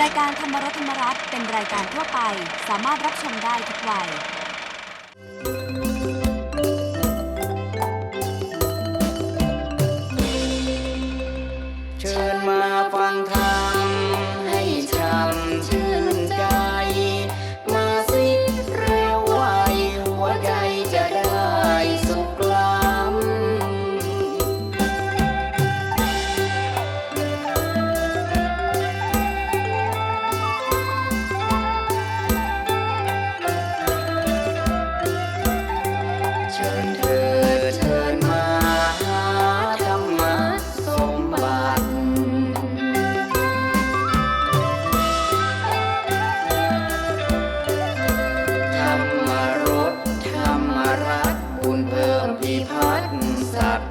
รายการธรรมรสธรรมรัตน์เป็นรายการทั่วไป สามารถรับชมได้ทุกวัย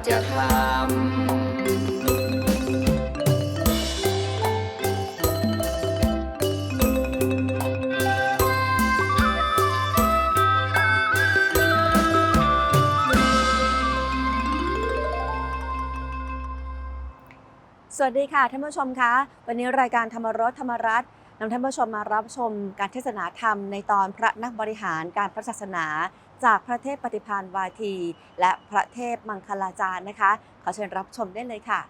จธรรมสวัสดีค่ะท่านผู้ชมคะวันนี้รายการธรรมรสธรรมรัตน์นำท่านผู้ชมมารับชมการเทศนาธรรมในตอนพระนักบริหารการพระศาสนา จากพระเทพปฏิพานวาที และพระเทพมังคลาจารย์นะคะ ขอเชิญรับชมได้เลยค่ะ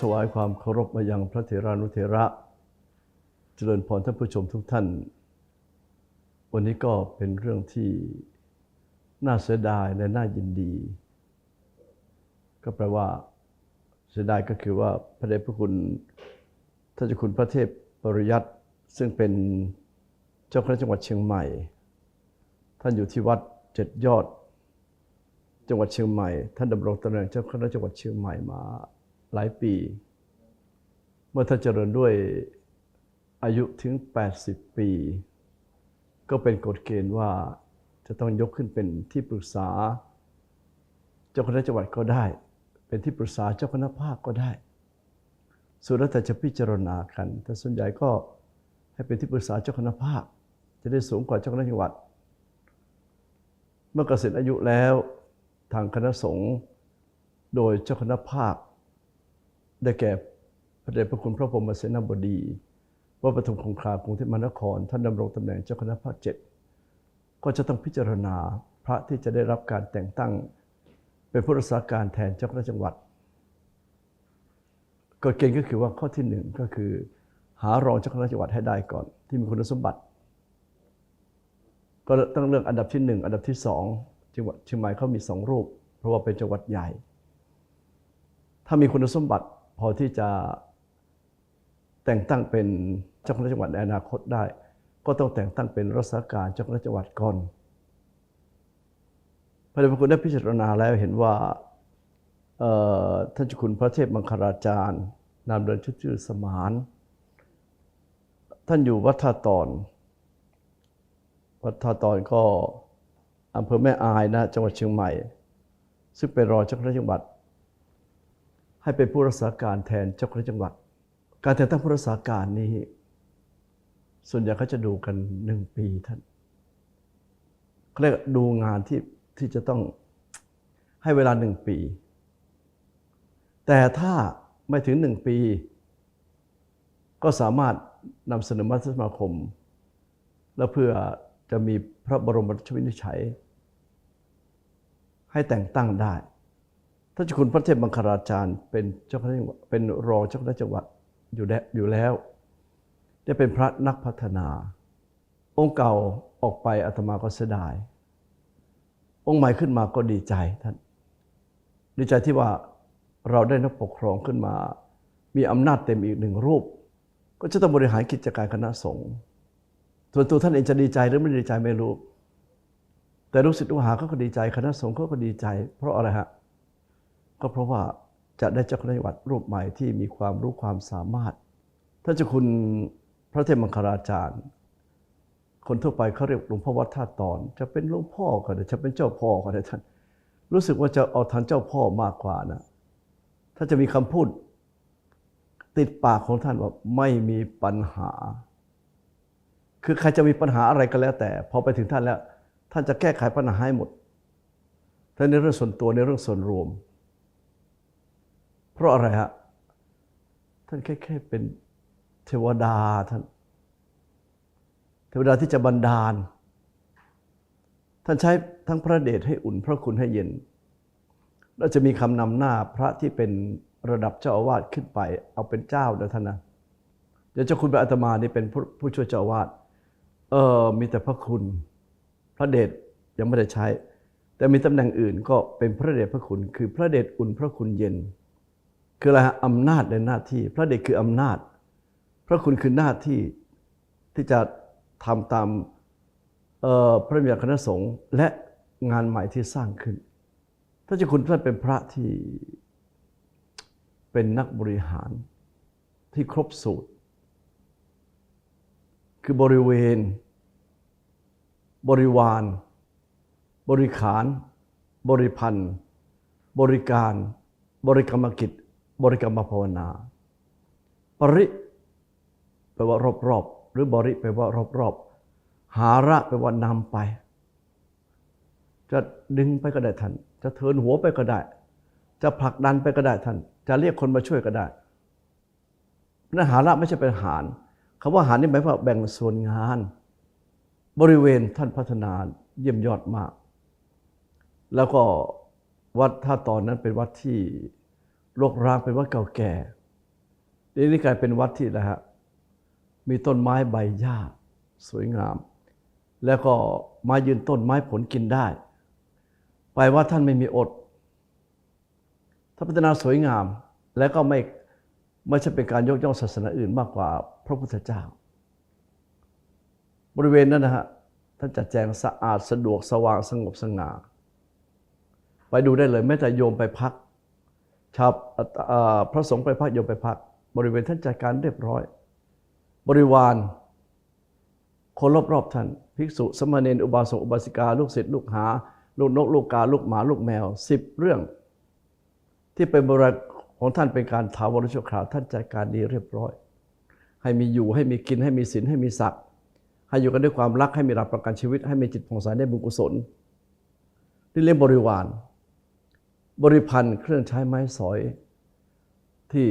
ถวายความเคารพมายังพระเถรานุเถระ เจริญพรท่านผู้ชมทุกท่าน วันนี้ก็เป็นเรื่องที่น่าเสียดายและน่ายินดี ก็แปลว่าเสียดายก็คือว่าพระเดชพระคุณท่านเจ้าคุณพระเทพปริยัติซึ่งเป็นเจ้าคณะจังหวัดเชียงใหม่ ท่านอยู่ที่วัดเจ็ดยอด จังหวัดเชียงใหม่ ท่านดำรงตำแหน่งเจ้าคณะจังหวัดเชียงใหม่มา หลายปี เมื่อท่านเจริญด้วยอายุถึง 80 ปี ก็เป็นกฎเกณฑ์ว่าจะต้องยกขึ้นเป็นที่ปรึกษา เจ้าคณะจังหวัดก็ได้ เป็นที่ปรึกษาเจ้าคณะภาคก็ได้ส่วนแล้วแต่จะพิจารณากัน แต่ส่วนใหญ่ก็ให้เป็นที่ปรึกษาเจ้าคณะภาค จะได้สูงกว่าเจ้าคณะจังหวัด เมื่อเกษียณอายุแล้วทางคณะสงฆ์โดยเจ้าคณะภาค ได้แก่พระเดชพระคุณพระพรหมเสนาบดีวัดปทุมคงคากรุงเทพมหานคร ท่านดำรงตำแหน่งเจ้าคณะภาคเจ็ดก็จะต้องพิจารณาพระที่จะได้รับการแต่งตั้ง เป็นผู้รักษาการแทนเจ้าคณะจังหวัดกฎเกณฑ์ก็คือว่าข้อที่หนึ่งก็คือ หารองเจ้าคณะจังหวัดให้ได้ก่อน ที่มีคุณสมบัติ ก็ต้องเลือกอันดับที่หนึ่งอันดับที่สองจังหวัดเชียงใหม่เขามีสองรูป เพราะว่าเป็นจังหวัดใหญ่ ถ้ามีคุณสมบัติ พอที่จะแต่งตั้งเป็นเจ้าคณะจังหวัดในอนาคตได้ ก็ต้องแต่งตั้งเป็นรักษาการเจ้าคณะจังหวัดก่อนพระเดชพระคุณได้พิจารณาแล้วเห็นว่าท่านเจ้าคุณพระเทพมังคลาจารย์นามเดินชื่อชื่อสมาน ท่านอยู่วัดท่าตอน วัดท่าตอนก็อำเภอแม่อายนะจังหวัดเชียงใหม่ ซึ่งเป็นรองเจ้าคณะจังหวัด ให้เป็นผู้รักษาการแทนเจ้าคณะจังหวัด การแต่งตั้งผู้รักษาการนี้ ส่วนใหญ่เขาจะดูกันหนึ่งปีท่านเขาเรียกดูงานที่ที่จะต้องให้เวลาหนึ่งปี แต่ถ้าไม่ถึงหนึ่งปี ก็สามารถนำเสนอมัธยสมาคม แล้วเพื่อจะมีพระบรมราชวินิจฉัย ให้แต่งตั้งได้ ท่านเจ้าคุณพระเทพมังคลาจารย์ เป็นเจ้าคณะจังหวัดเป็นรองเจ้าคณะจังหวัดอยู่แล้วอยู่แล้วเนี่ยเป็นพระนักพัฒนา องค์เก่าออกไปอาตมาก็เสียดาย องค์ใหม่ขึ้นมาก็ดีใจท่าน ดีใจที่ว่าเราได้นักปกครองขึ้นมา มีอำนาจเต็มอีกหนึ่งรูป ก็จะต้องบริหารกิจการคณะสงฆ์ส่วนตัวท่านเองจะดีใจหรือไม่ดีใจไม่รู้ แต่ลูกศิษย์ลูกหาเขาก็ดีใจคณะสงฆ์เขาก็ดีใจ เพราะอะไรฮะ ก็เพราะว่าจะได้เจ้าคณะจังหวัดรูปใหม่ที่มีความรู้ความสามารถท่านเจ้าคุณพระเทพมังคลาจารย์ คนทั่วไปเขาเรียกหลวงพ่อวัดท่าตอน จะเป็นหลวงพ่อก็ได้จะเป็นเจ้าพ่อก็ได้ท่าน รู้สึกว่าจะเอาทันเจ้าพ่อมากกว่านะถ้าจะมีคำพูดติดปากของท่านว่าไม่มีปัญหา คือใครจะมีปัญหาอะไรก็แล้วแต่ พอไปถึงท่านแล้ว ท่านจะแก้ไขปัญหาให้หมดทั้งในเรื่องส่วนตัวในเรื่องส่วนรวม เพราะอะไรฮะ ท่านแค่แค่เป็นเทวดาท่าน เทวดาที่จะบันดาล ท่านใช้ทั้งพระเดชให้อุ่นพระคุณให้เย็นแล้วจะมีคำนำหน้าพระที่เป็นระดับเจ้าอาวาสขึ้นไป เอาเป็นเจ้านะท่านนะเดี๋ยวเจ้าคุณพระอาตมานี่เป็นผผู้ช่วยเจ้าอาวาสเออมีแต่พระคุณ พระเดชยังไม่ได้ใช้ แต่มีตำแหน่งอื่นก็เป็นพระเดชพระคุณ คือพระเดชอุ่นพระคุณเย็น คืออะไรฮะอำนาจในหน้าที่ พระเดชคืออำนาจ พระคุณคือหน้าที่ที่จะทำตามพระบัญญัติคณะสงฆ์และงานใหม่ที่สร้างขึ้นท่านเจ้าคุณท่านเป็นพระที่เป็นนักบริหารที่ครบสูตร คือบริเวณ บริวาร บริขาร บริพันธ์ บริการ บริกรรมกิจ บริกรรมภาวนา ปริแปลว่ารอบๆหรือบริแปลว่ารอบๆหาระแปลว่านำไป จะดึงไปก็ได้ท่าน จะเทินหัวไปก็ได้ จะผลักดันไปก็ได้ท่าน จะเรียกคนมาช่วยก็ได้นั่นหาระไม่ใช่เป็นหารคำว่าหารนี่หมายความว่าแบ่งส่วนงาน บริเวณท่านพัฒนาเยี่ยมยอดมาก แล้วก็วัดท่าตอนนั้นเป็นวัดที่ รกร้างเป็นวัดเก่าแก่เดี๋ยวนี้กลายเป็นวัดที่นะฮะมีต้นไม้ใบหญ้าสวยงาม แล้วก็ไม้ยืนต้นไม้ผลกินได้ ไปว่าท่านไม่มีอดท่านพัฒนาสวยงาม แล้วก็ไม่ไม่ใช่เป็นการยกย่องศาสนาอื่นมากกว่าพระพุทธเจ้า บริเวณนั้นนะฮะท่านจัดแจงสะอาดสะดวกสว่างสงบสง่าไปดูได้เลยแม้แต่โยมไปพัก ชาวพระสงฆ์ไปพักโยมไปพัก บริเวณท่านจัดการเรียบร้อย บริวาร คนรอบๆท่าน ภิกษุ สมณเณรอุบาสกอุบาสิกา ลูกศิษย์ลูกหา ลูกนก ลูกกา ลูกหมา ลูกแมวสิบเรื่อง ที่เป็นบริวารของท่านเป็นการถาวรชั่วคราวท่านจัดการดีเรียบร้อย ให้มีอยู่ให้มีกินให้มีศีลให้มีศักดิ์ให้อยู่กันด้วยความรักให้มีหลักประกันชีวิต ให้มีจิตผ่องใสได้บุญกุศลนี่เรียกบริวาร บริพันธ์เครื่องใช้ไม้สอย ที่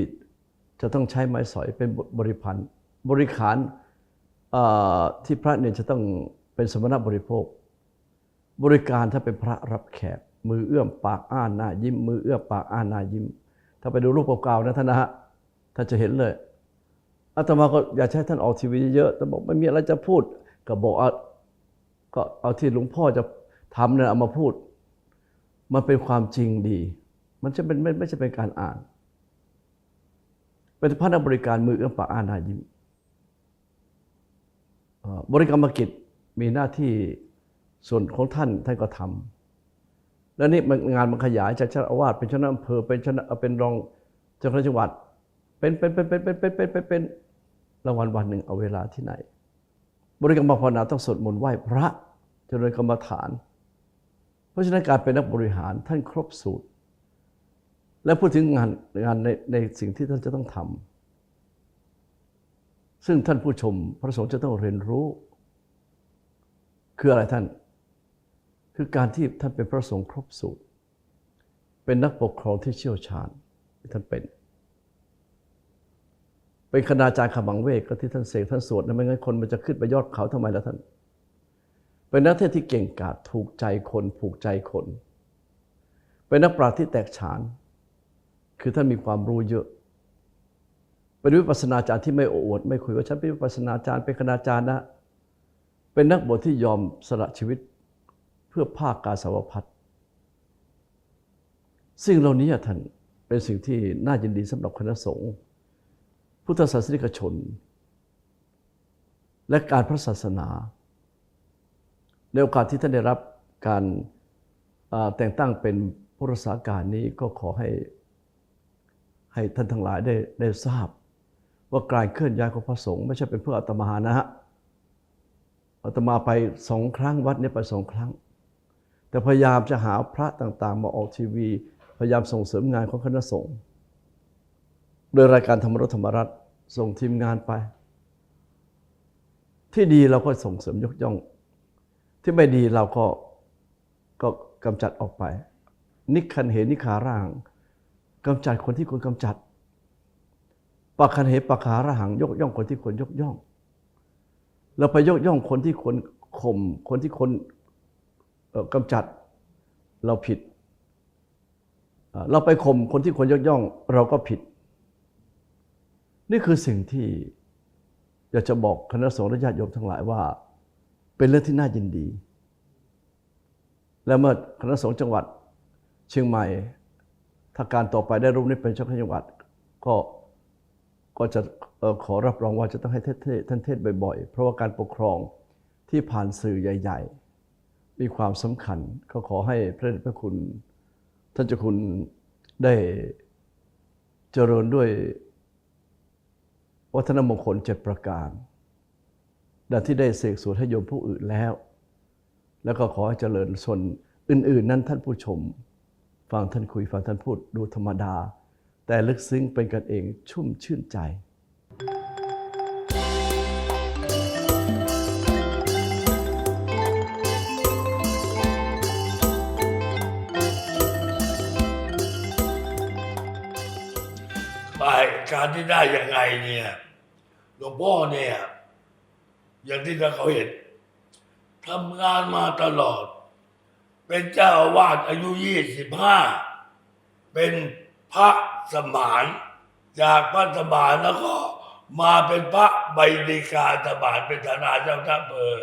จะต้องใช้ไม้สอยเป็นบริพันธ์บริขารที่พระเนี่ยจะต้องเป็นสมณบริโภค บริการถ้าเป็นพระรับแขกมือเอื้อมปากอ้านหน้ายิ้ม มือเอื้อมปากอ้านหน้ายิ้ม ถ้าไปดูรูปเก่าๆนะท่านนะฮะท่านจะเห็นเลยอาตมาก็อยากใช้ท่านออกทีวีเยอะๆแต่บอกไม่มีอะไรจะพูด ก็บอกเอาก็เอาที่หลวงพ่อจะทำเนี่ยเอามาพูด มันเป็นความจริงดี มันจะเป็นไม่ไม่ใช่เป็นการอ่าน เป็นพระนักบริการมือเอื้อมปากอ้านหน้ายิ้มบริกรรมกิจมีหน้าที่ส่วนของท่านท่านก็ทำแล้วนี่งานมันขยายจากเจ้าอาวาสเป็นเจ้นอำเภอเป็นเจ้นเป็นรองเจ้าคณะจังหวัด เป็นเป็นเป็นเป็นเป็นเป็นเป็นเป็นเป็นรางวัลวันหนึ่งเอาเวลาที่ไหน บริกรรมภาวนาต้องสวดมนต์ไหว้พระเจริญกรรมฐาน ราะฉะนั้นการเป็นนักบริหารท่านครบสูตร และพูดถึงงานงานในในสิ่งที่ท่านจะต้องทำซึ่งท่านผู้ชมพระสงฆ์จะต้องเรียนรู้ คืออะไรท่าน คือการที่ท่านเป็นพระสงฆ์ครบสูตร เป็นนักปกครองที่เชี่ยวชาญที่ท่านเป็นเป็นคณาจารย์ขมังเวกก็ที่ท่านเสกท่านสวดนะไม่งั้นคนมันจะขึ้นไปยอดเขาทำไมล่ะท่าน เป็นนักเทศที่เก่งกาจถูกใจคนผูกใจคน เป็นนักปราชญ์ที่แตกฉาน คือท่านมีความรู้เยอะ เป็นวิปัสสนาจารย์ที่ไม่โอ้อวด ไม่คุยว่าฉันเป็นวิปัสสนาจารย์เป็นคณาจารย์นะ เป็นนักบวชที่ยอมสละชีวิตเพื่อภาคกาสาวพัฒสิ่งเหล่านี้ท่านเป็นสิ่งที่น่ายินดีสำหรับคณะสงฆ์พุทธศาสนิกชน และการพระศาสนา ในโอกาสที่ท่านได้รับการแต่งตั้งเป็นผู้รักษาการนี้ก็ขอให้ให้ท่านทั้งหลายได้ได้ทราบ ว่าการเคลื่อนย้ายของพระสงฆ์ไม่ใช่เป็นเพื่ออาตมานะฮะอาตมาไปสองครั้งวัดนี้ไปสองครั้ง แต่พยายามจะหาพระต่างๆ มาออกทีวี พยายามส่งเสริมงานของคณะสงฆ์โดยรายการธรรมรัฐธรรมรัฐส่งทีมงานไป ที่ดีเราก็ส่งเสริมยกย่อง ที่ไม่ดีเราก็ก็กำจัดออกไป นิคันเหนิขาร่างกำจัดคนที่ควรกำจัดปากคันเหปากขาระหังยกย่องคนที่ควรยกย่อง เราไปยกย่องคนที่ควรข่มคนที่ควรกำจัดเราผิดเอ่อเราไปข่มคนที่ควรยกย่อง เราก็ผิด นี่คือสิ่งที่อยากจะบอกคณะสงฆ์และญาติโยมทั้งหลายว่า เป็นเรื่องที่น่ายินดี และเมื่อคณะสงฆ์จังหวัดเชียงใหม่ถ้าการต่อไปได้รูปนี้เป็นเจ้าคณะจังหวัดก็ก็จะออขอรับรองว่าจะต้องให้เทศท่านเทศบ่อยๆ เพราะว่าการปกครองที่ผ่านสื่อใหญ่ ๆ มีความสำคัญก็ขอให้พระเดชพระคุณ ท่านเจ้าคุณได้เจริญด้วยวัฒนมงคลเจ็ดประการ ดังที่ได้เสกสวดให้โยมผู้อื่นแล้ว แล้วก็ขอให้เจริญส่วนอื่น ๆ นั้นท่านผู้ชม ฟังท่านคุยฟังท่านพูดดูธรรมดา แต่ลึกซึ้งเป็นกันเองชุ่มชื่นใจไปการที่ได้ยังไงเนี่ยหลวงพ่อเนี่ย อย่างที่เขาเห็นทำงานมาตลอด เป็นเจ้าอาวาสอายุยี่สิบห้าเป็นพระสมาน จากพระสมานแล้วก็มาเป็นพระใบดีกาสมานเป็นธนาเจ้าท่าอำเภอ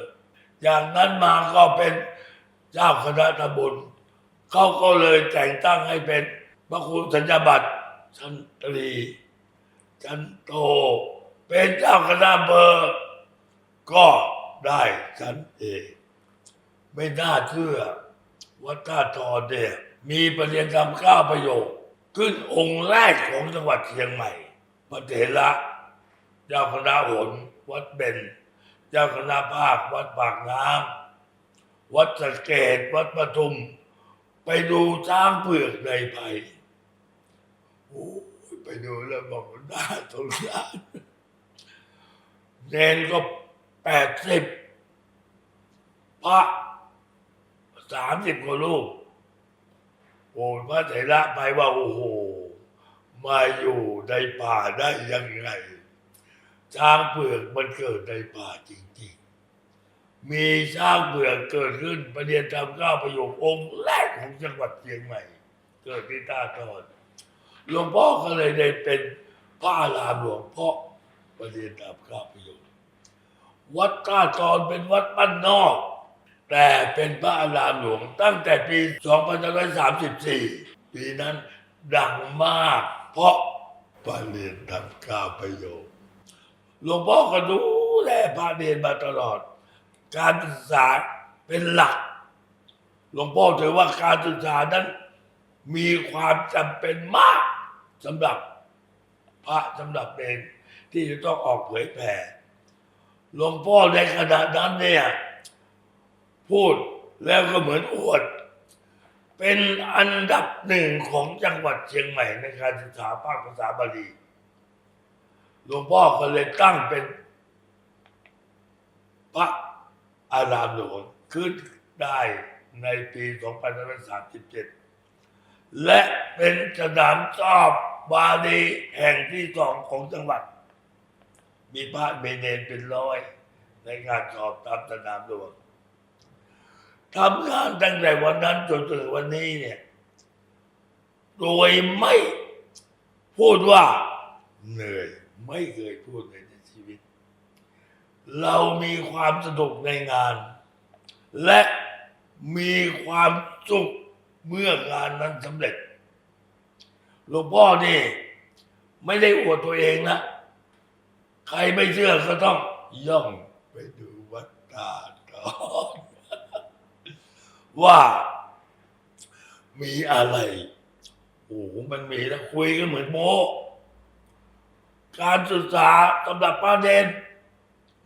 จากนั้นมาก็เป็นเจ้าคณะตำบลเขาก็เลยแต่งตั้งให้เป็นพระครูสัญญาบัตรชั้นตรีชั้นโต เป็นเจ้าคณะเบอร์ ก็ได้ชั้นเอกไม่น่าเชื่อว่าท่าทอเนี่ยมีประเด็นทำข้าวประโยค ขึ้นองค์แรกของจังหวัดเชียงใหม่พระเถระเจ้าคณะหนวัดเบญเจ้าคณะภาควัดปากน้ำวัดสะเกดวัดปทุม ไปดูช้างเผือกในไผ่โอ้ไปดูแล้วบอกว่าน่าสงสารเนนก็ แปดสิบพระสามสิบกว่าลูกโอ้พระเถระไปว่าโอ้โห มาอยู่ในป่าได้ยังไงช้างเผือกมันเกิดในป่าจริงๆ มีช้างเผือกเกิดขึ้นประเดียนทำข้าวประโยคองค์แรกของจังหวัดเชียงใหม่ เกิดที่ท่าทอนหลวงพ่อก็เลยได้เป็นพระรามหลวงพ่อประเด็นตามข้าพยนตร์ วัดท่าตอนเป็นวัดบ้านนอก แต่เป็นพระอารามหลวงตั้งแต่ปี 2534 ปีนั้นดังมาก เพราะประเด็นทำข้าพยชน์หลวงพ่อก็ดูแลพระเนมาตลอด การศึกษาเป็นหลัก หลวงพ่อถือว่าการศึกษานั้นมีความจำเป็นมากสำหรับพระสำหรับเนรที่จะต้องออกเผยแผ่ หลวงพ่อในขณะนั้นเนี่ย พูดแล้วก็เหมือนอวด เป็นอันดับหนึ่งของจังหวัดเชียงใหม่ในการศึกษาภาคภาษาบาลีหลวงพ่อก็เลยตั้งเป็น พระอารามหลวงขึ้นได้ในปี 2537 และเป็นสนามสอบบาลีแห่งที่สองของจังหวัด มีพระเมเนนเป็นร้อย ในการสอบตามสนามหลวงทำงานตั้งแต่วันนั้นจนถึงวันนี้เนี่ยโดยไม่พูดว่าเหนื่อยไม่เคยพูดเลยในชีวิต เรามีความสนุกในงาน และมีความสุขเมื่องานนั้นสำเร็จหลวงพ่อนี่ ไม่ได้อวดตัวเองนะ ใครไม่เชื่อก็ต้องย่องไปดูวัดตาก่อนว่ามีอะไรโอ้โหมันมีแล้วคุยกันเหมือนโมการศึกษาสำหรับป้าเดน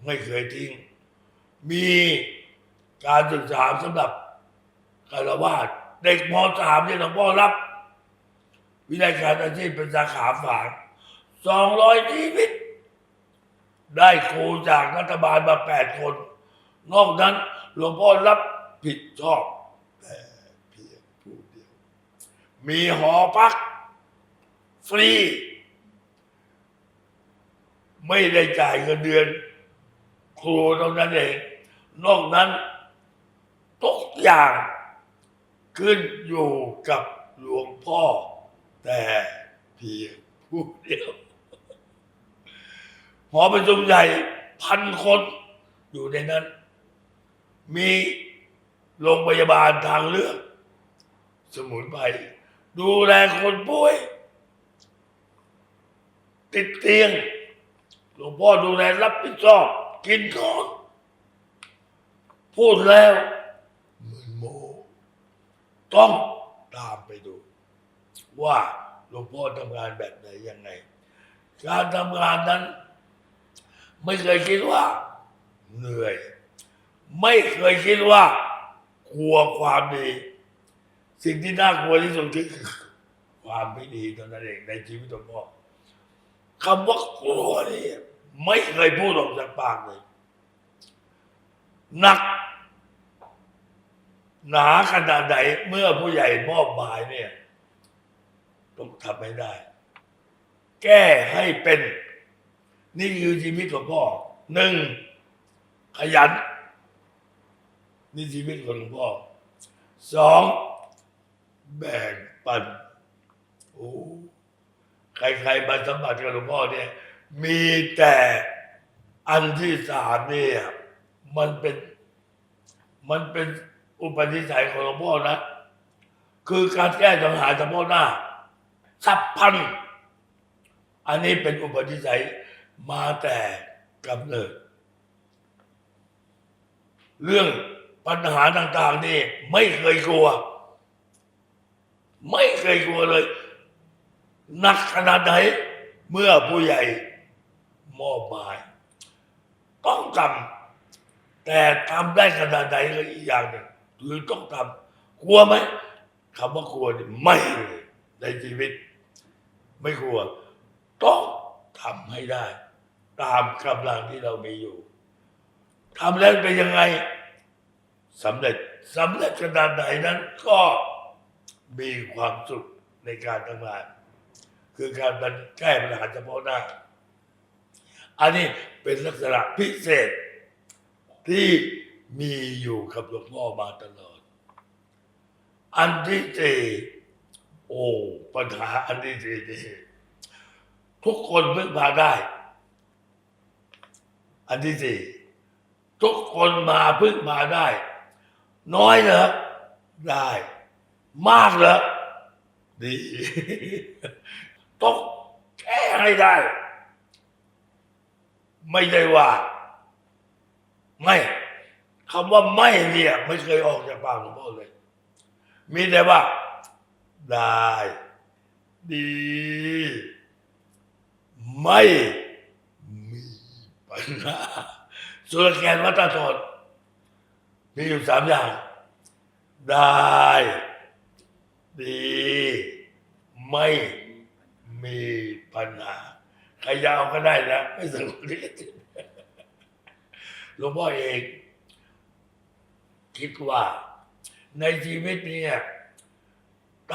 ไม่เคยทิ้ง มีการศึกษาสำหรับคารวาสเด็กมสามเนี่หลวงพ่อรับ วิทยาการอาชีพเป็นสาขาฝางสองร้อยชีวิต ได้ครูจากรัฐบาลมาแปดคน นอกนั้นหลวงพ่อรับผิดชอบแต่เพียงผู้เดียว มีหอพัก ฟรี ไม่ได้จ่ายเงินเดือน ครูตรงนั้นเอง นอกนั้นทุกอย่างขึ้นอยู่กับหลวงพ่อแต่เพียงผู้เดียว หอประชุมใหญ่พันคนอยู่ในนั้น มีโรงพยาบาลทางเลือก สมุนไพรดูแลคนป่วย ติดเตียงหลวงพ่อดูแลรับผิดชอบกินก่อนพูดแล้วเหมือนโม ต้องตามไปดู ว่าหลวงพ่อทำงานแบบไหนยังไง การทำงานนั้น ไม่เคยคิดว่า เหนื่อย ไม่เคยคิดว่า กลัวความดี สิ่งที่น่ากลัวที่สุดคือความไม่ดีเท่านั้นเองในชีวิตหลวงพ่อคำว่ากลัวนี่ไม่เคยพูดออกจากปากเลยหนัก หนาขนาดไหนเมื่อผู้ใหญ่มอบหมายเนี่ย ต้องทำให้ได้ แก้ให้เป็น นี่คือชีวิตของพ่อหนึ่งขยัน นี่ชีวิตของหลวงพ่อสองแบ่งปันโอ้ใครๆมาสัมผัสกับหลวงพ่อเนี่ย มีแต่อันที่สามเนี่ยมันเป็น มันเป็นอุปนิสัยของหลวงพ่อนะ คือการแก้ปัญหาเฉพาะหน้าสับพัน อันนี้เป็นอุปนิสัย มาแต่กำเนิด เรื่องปัญหาต่างๆนี่ไม่เคยกลัว ไม่เคยกลัวเลยหนักขนาดไหน เมื่อผู้ใหญ่มอบหมายต้องทำแต่ทำได้ขนาดไหนก็อีกอย่างหนึ่งคือต้องทำกลัวไหมคำว่ากลัวนี่ไม่เลยในชีวิต ไม่กลัว ต้องทำให้ได้ ตามกำลังที่เรามีอยู่ทำแล้วเป็นยังไงสำเร็จสำเร็จขนาดไหนนั้นก็มีความสุขในการทำงาน คือการแก้ปัญหาเฉพาะหน้า อันนี้เป็นลักษณะพิเศษที่มีอยู่กับหลวงพ่อมาตลอด อันที่สี่โอ้ปัญหาอันที่สี่นี่ทุกคนพึ่งพาได้ อันที่สี่ทุกคนมาพึ่งพาได้ น้อยเหรอได้ มากเหรอดีต้องแก้ให้ได้ ไม่ได้ว่า ไม่คำว่าไม่เนี่ย ไม่เคยออกจากปากหลวงพ่อเลย มีแต่ว่า ได้ ดี ไม่ ปัญหาสุรแกนวัตถนมีอยู่สามอย่าง ได้ ดี ไม่มีปัญหาใครยาวก็ได้นะ ไม่สนุกนี่หลวงพ่อเองคิดว่า ในชีวิตเนี้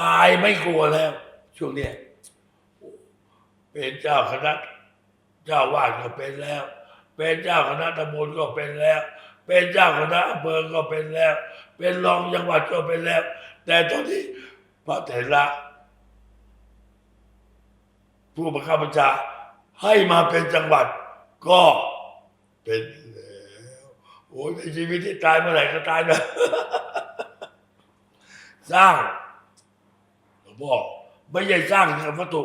ตายไม่กลัวแล้ว ช่วงเนี้ยเป็นเจ้าคณะเจ้าวาดก็เป็นแล้ว เป็นเจ้าคณะตำบลก็เป็นแล้ว เป็นเจ้าคณะอำเภอก็เป็นแล้ว เป็นรองจังหวัดก็เป็นแล้ว แต่ตอนนี้พระเถระผู้บังคับบัญชาให้มาเป็นจังหวัดก็เป็นแล้วโอ้ยในชีวิตที่ตายเมื่อไหร่ก็ตายนะสร้างหลวงพ่อไม่ใช่สร้างกับวัตถุ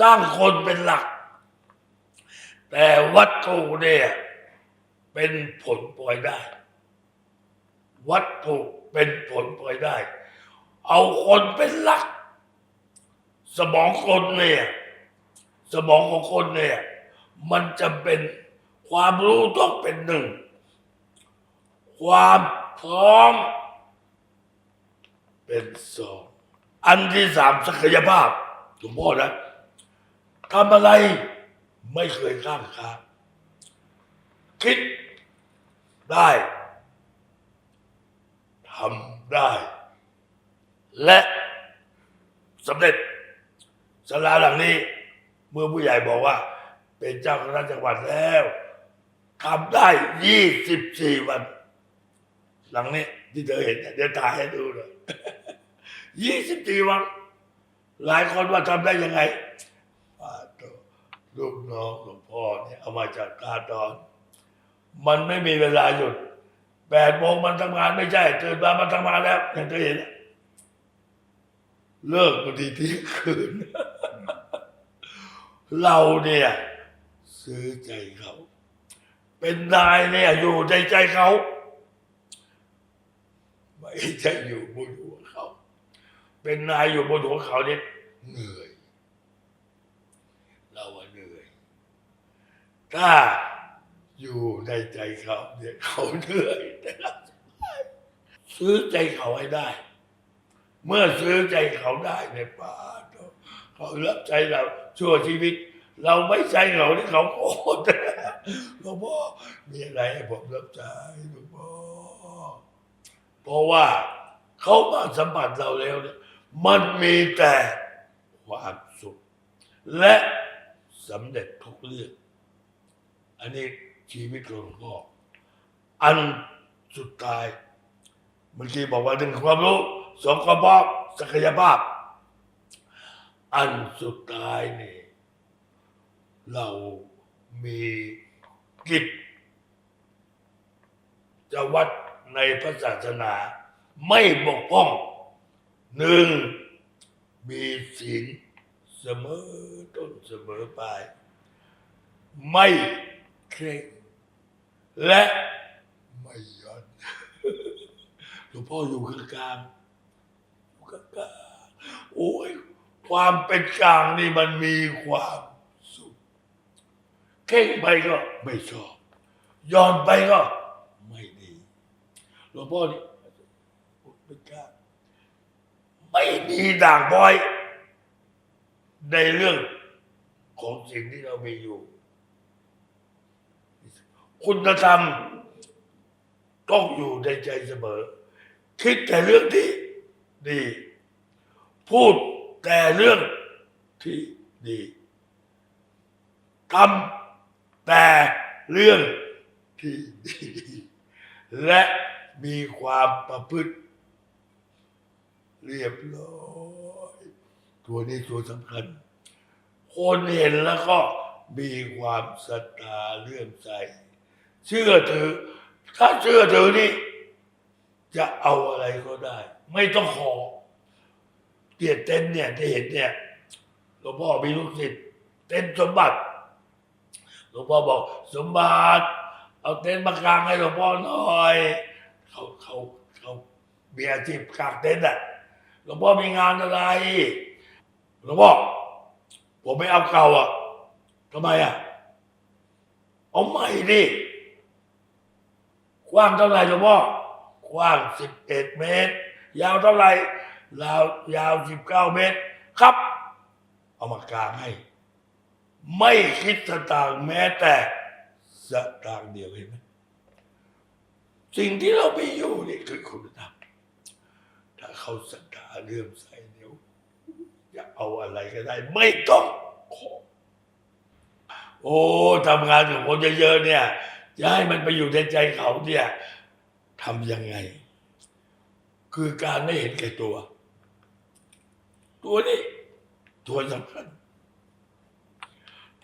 สร้างคนเป็นหลัก แต่วัตถุเนี่ยเป็นผลปล่อยได้ วัตถุเป็นผลปล่อยได้ เอาคนเป็นหลัก สมองคนเนี่ยสมองของคนเนี่ยมันจะเป็นความรู้ต้องเป็นหนึ่ง ความพร้อม เป็นสองอันที่สามศักยภาพหลวงพ่อนะทำอะไร ไม่เคยข้างค้าคิดได้ทำได้ และสำเร็จสลาหลังนี้ เมื่อผู้ใหญ่บอกว่า เป็นเจ้าคณะจังหวัดแล้วทำได้ยี่สิบสี่วัน หลังนี้ที่เธอเห็นเดี๋ยวถ่ายให้ดูเลยยี่สิบสี่วัน หลายคนว่าทำได้ยังไง ลูกน้องหลวงพ่อเนี่ยเอามาจากกาตอน มันไม่มีเวลาหยุดแปดโมงมันทำงานไม่ใช่ตื่นมามันทำงานแล้วอย่างที่เห็นเลิกบางทีที่คืน เราเนี่ย ซื้อใจเขา เป็นนายเนี่ย อยู่ในใจเขา ไม่ใช่อยู่บนหัวเขา เป็นนายอยู่บนหัวเขาเนี่ยเหนื่อย เราอะเหนื่อย ถ้าอยู่ในใจเขาเนี่ยเขาเหนื่อยแต่เราซื้อใจเขาให้ได้ เมื่อซื้อใจเขาได้ในยป่าเขารับใจเราชั่วชีวิต เราไม่ใช่เขาที่เขาโกรธหลวงพ่อมีอะไรให้ผมรับใช้หลวงพ่อเพราะว่าเขามาสัมผัสเราแล้วเนี่ยมันมีแต่ความสุข และสำเร็จทุกเรื่อง อันนี้ชีวิตของหลวงพ่ออันสุดท้ายเมื่อกี้บอกว่าหนึ่งความรู้สองความพร้อมศักยภาพ อันสุดท้ายนี่เรามีกิจจะวัดในพระศาสนา ไม่บกพร่องหนึ่งมีศีลเสมอต้นเสมอปลายไม่ เคร่งและไม่หย่อนหลวงพ่ออยู่กลางกลางๆอยู่กลางกลางๆโอ้ยความเป็นกลางนี่มันมีความสุขเข่งไปก็ไม่ชอบย้อนไปก็ไม่ดีหลวงพ่อนี่เป็นกลางไม่ดีด่างบอย ในเรื่องของสิ่งที่เรามีอยู่ คุณธรรมต้องอยู่ในใจเสมอ คิดแต่เรื่องที่ดี พูดแต่เรื่องที่ดีทำแต่เรื่องที่ดีและมีความประพฤติ เรียบร้อยตัวนี้ตัวสำคัญ คนเห็นแล้วก็มีความศรัทธาเลื่อมใส เชื่อถือ ถ้าเชื่อถือนี่จะเอาอะไรก็ได้ ไม่ต้องขอเกียเต้นเนี่ยที่เห็นเนี่ยหลวงพ่อมีลูกศิษย์เต้นสมบัติหลวงพ่อบอกสมบัติเอาเต็นท์มากลางให้หลวงพ่อหน่อยเขาเขาเขามีอาชีพกางเต็นท์อะหลวงพ่อมีงานอะไรหลวงพ่อผมไม่เอาเก่าอะทำไมอะเอาใหม่ดิ กว้างเท่าไหร่หลวงพ่อกว้างสิบเอ็ดเมตร ยาวเท่าไหร่ยาวยาวสิบเก้าเมตร ครับ เอามากางให้ ไม่คิดสตางค์แม้แต่สตางค์เดียวเห็นไหมสิ่งที่เรามีอยู่นี่คือคุณธรรมถ้าเขาศรัทธาเลื่อมใสเดียวจะเอาอะไรก็ได้ ไม่ต้องขอโอ้ทำงานกับคนเยอะๆเนี่ย จะให้มันไปอยู่ในใจเขาเนี่ยทำยังไง คือการไม่เห็นแก่ตัว ตัวนี้ตัวสำคัญ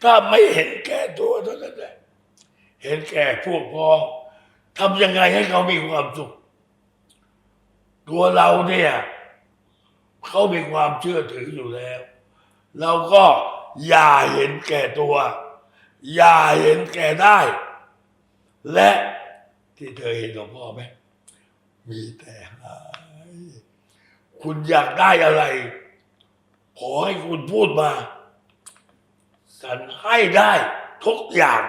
ถ้าไม่เห็นแก่ตัวเท่านั้นแหละเห็นแก่พวกพ้องทำยังไงให้เขามีความสุข ตัวเราเนี่ยเขามีความเชื่อถืออยู่แล้ว เราก็อย่าเห็นแก่ตัว อย่าเห็นแก่ได้ และที่เธอเห็นหลวงพ่อไหมมีแต่ให้คุณอยากได้อะไร ขอให้คุณพูดมาสันให้ได้ทุกอย่าง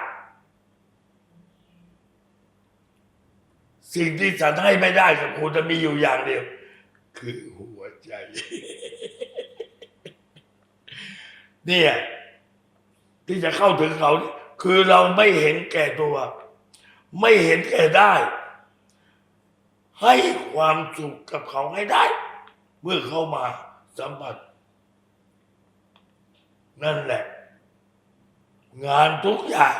สิ่งที่สันให้ไม่ได้กับคุณจะมีอยู่อย่างเดียว คือหัวใจ เนี่ย ที่จะเข้าถึงเขา คือเราไม่เห็นแก่ตัว ไม่เห็นแก่ได้ ให้ความสุขกับเขาให้ได้ เมื่อเข้ามาสัมผัส นั่นแหละ งานทุกอย่าง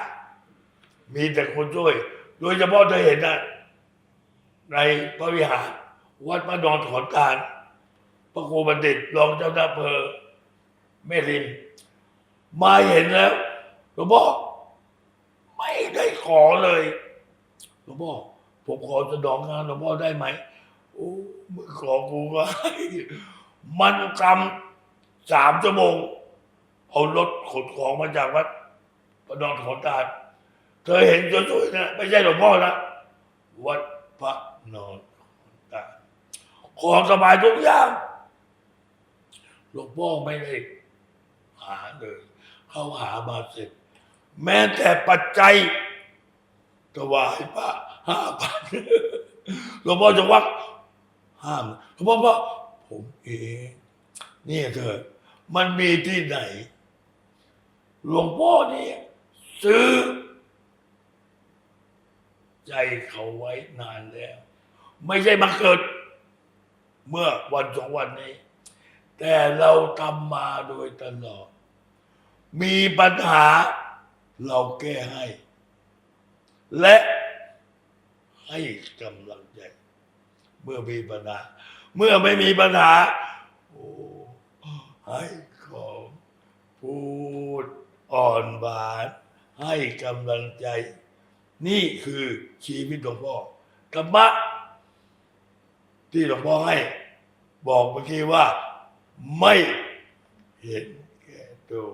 มีแต่คนช่วย โดยเฉพาะเธอเห็นนะในพระวิหาร วัดพระนอนถอนการ พระครูบัณฑิตรองเจ้าหน้าเภอแม่ริมมาเห็นแล้วหลวงพ่อไม่ได้ขอเลย หลวงพ่อผมขอสนองงานหลวงพ่อได้ไหมโอ้มึงขอกูก็ให้มันทำสามชั่วโมงเอารถขนของมาจากวัดพระนอนขอนตาเธอเห็นสวยๆนะไม่ใช่หลวงพ่อนะวัดพระนอนขอนตาของสบายทุกอย่างหลวงพ่อไม่ได้หาเลย เขาหามาเสร็จ แม้แต่ปัจจัย ถวายพระห้าพันหลวงพ่อจะวักห้ามหลวงพ่อว่าผมเองนี่เธอมันมีที่ไหน หลวงพ่อเนี่ยซื้อ ใจเขาไว้นานแล้ว ไม่ใช่มาเกิด เมื่อวันสองวันนี้ แต่เราทำมาโดยตลอด มีปัญหาเราแก้ให้ และให้กำลังใจ เมื่อมีปัญหา เมื่อไม่มีปัญหา โอ้ให้ของพูดอ่อนบานให้กำลังใจ นี่คือชีวิตหลวงพ่อธรรมะที่หลวงพ่อให้ บอกเมื่อกี้ว่า ไม่เห็นแก่ตัว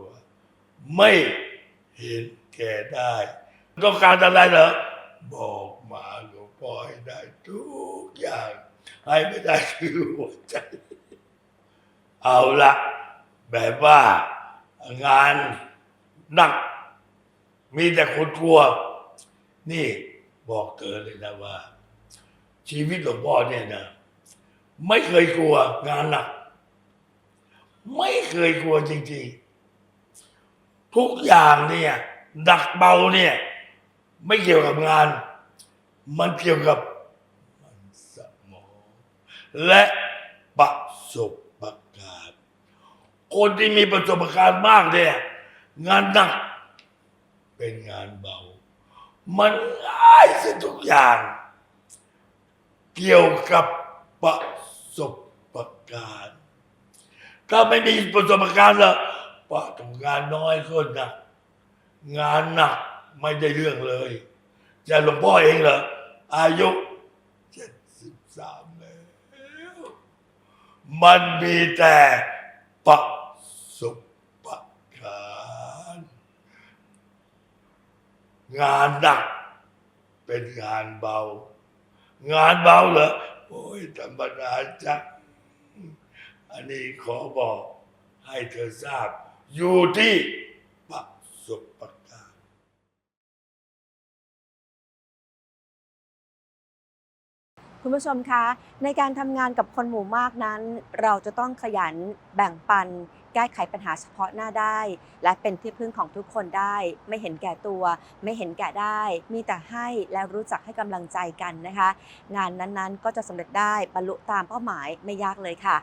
ไม่เห็นแก่ได้ ต้องการอะไรเหรอบอกมาหลวงพ่อให้ได้ทุกอย่างให้ไม่ได้คือหัวใจ เอาละแบบว่างานหนัก มีแต่คนกลัว นี่บอกเธอเลยนะว่า ชีวิตหลวงพ่อเนี่ยนะไม่เคยกลัวงานหนัก ไม่เคยกลัวจริงๆ ทุกอย่างเนี่ยหนักเบาเนี่ย ไม่เกี่ยวกับงาน มันเกี่ยวกับมันสมองและประสบการณ์ คนที่มีประสบการณ์มากเนี่ยงานหนัก เป็นงานเบา มันง่ายสียทุกอย่าง เกี่ยวกับประสบการณ์ถ้าไม่มีประสบการณ์ละประสบการณ์น้อยคนนะงานหนัก ไม่ได้เรื่องเลยจะหลวงพ่อเองเหรออายุเจ็ดสิบสามแล้วมันมีแต่ประสบการงานหนักเป็นงานเบา งานเบาเหรอโอ้ยธรรมดาจักอันนี้ขอบอกให้เธอทราบ อยู่ที่ประสบการณ์ คุณผู้ชมคะในการทำงานกับคนหมู่มากนั้น เราจะต้องขยันแบ่งปัน แก้ไขปัญหาเฉพาะหน้าได้ และเป็นที่พึ่งของทุกคนได้ ไม่เห็นแก่ตัว ไม่เห็นแก่ได้ มีแต่ให้และรู้จักให้กำลังใจกันนะคะ งานนั้นๆก็จะสำเร็จได้บรรลุตามเป้าหมายไม่ยากเลยค่ะ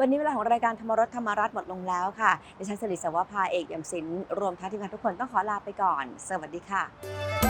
วันนี้เวลาของรายการธรรมรสธรรมรัตน์หมดลงแล้วค่ะ ดิฉันสิริสวภาเอกยมศิลป์รวมทั้งทีมงานทุกคนต้องขอลาไปก่อน สวัสดีค่ะ